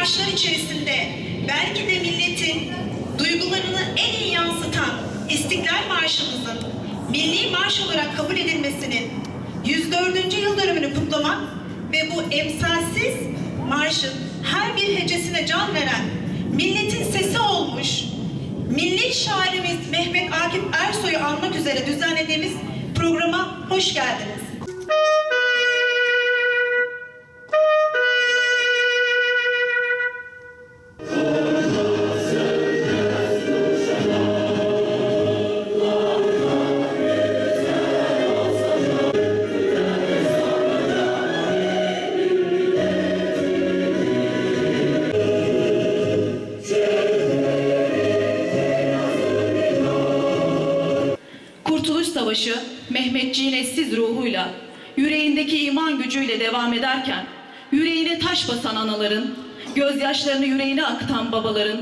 marşlar içerisinde belki de milletin duygularını en iyi yansıtan İstiklal Marşımızın milli marş olarak kabul edilmesinin 104. yıl dönümünü kutlamak ve bu emsalsiz marşın her bir hecesine can veren milletin sesi olmuş milli şairimiz Mehmet Akif Ersoy'u almak üzere düzenlediğimiz programa hoş geldiniz. Savaşı Mehmetçiğin ruhuyla, yüreğindeki iman gücüyle devam ederken, yüreğine taş basan anaların, gözyaşlarını yüreğine akıtan babaların,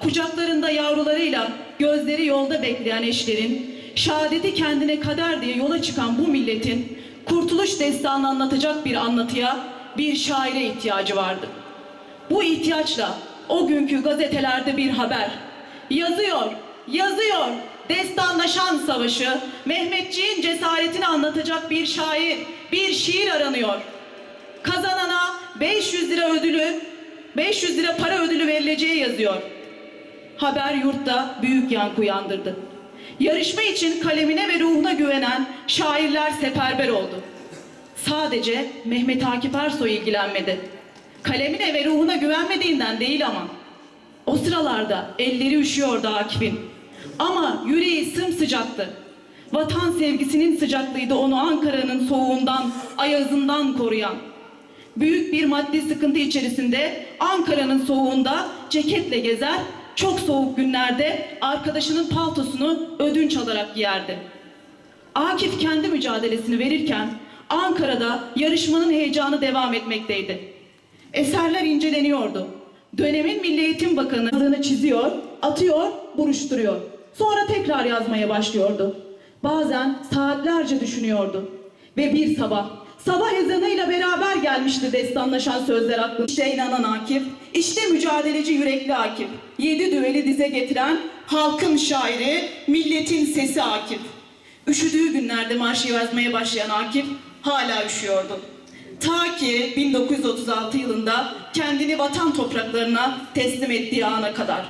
kucaklarında yavrularıyla gözleri yolda bekleyen eşlerin, şehadeti kendine kader diye yola çıkan bu milletin kurtuluş destanı anlatacak bir anlatıya, bir şaire ihtiyacı vardı. Bu ihtiyaçla o günkü gazetelerde bir haber. Yazıyor, yazıyor. Destanlaşan savaşı, Mehmetçiğin cesaretini anlatacak bir şair, bir şiir aranıyor. Kazanana 500 lira ödülü, 500 lira para ödülü verileceği yazıyor. Haber yurtta büyük yankı uyandırdı. Yarışma için kalemine ve ruhuna güvenen şairler seferber oldu. Sadece Mehmet Akif Ersoy ilgilenmedi. Kalemine ve ruhuna güvenmediğinden değil ama. O sıralarda elleri üşüyordu Akif'in. Ama yüreği sımsıcaktı. Vatan sevgisinin sıcaklığıydı onu Ankara'nın soğuğundan, ayazından koruyan. Büyük bir maddi sıkıntı içerisinde Ankara'nın soğuğunda ceketle gezer, çok soğuk günlerde arkadaşının paltosunu ödünç alarak giyerdi. Akif kendi mücadelesini verirken Ankara'da yarışmanın heyecanı devam etmekteydi. Eserler inceleniyordu. Dönemin Milli Eğitim Bakanı çiziyor, atıyor, buruşturuyor. Sonra tekrar yazmaya başlıyordu. Bazen saatlerce düşünüyordu. Ve bir sabah, sabah ezanıyla beraber gelmişti destanlaşan sözler aklına. İşte inanan Akif, işte mücadeleci yürekli Akif. Yedi düveli dize getiren halkın şairi, milletin sesi Akif. Üşüdüğü günlerde marşı yazmaya başlayan Akif hala üşüyordu. Ta ki 1936 yılında kendini vatan topraklarına teslim ettiği ana kadar.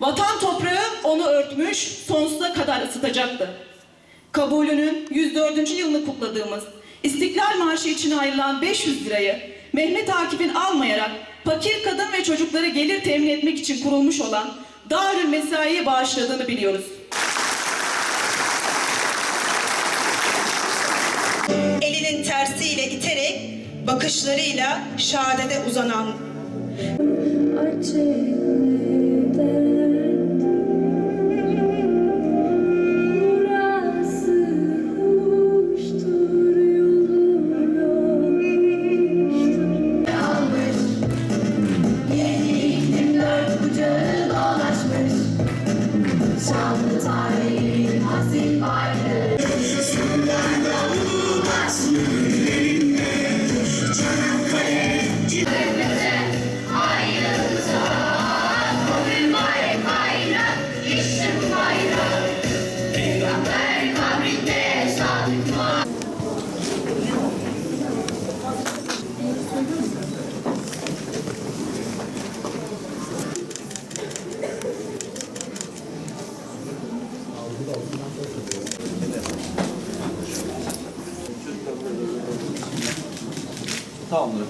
Vatan toprağı onu örtmüş, sonsuza kadar ısıtacaktı. Kabulünün 104. yılını kutladığımız İstiklal Marşı için ayrılan 500 lirayı Mehmet Akif'in almayarak fakir kadın ve çocukları gelir temin etmek için kurulmuş olan Darül Mesai'ye bağışladığını biliyoruz. Elinin tersiyle iterek bakışlarıyla şehadete uzanan Burası Tamamdır.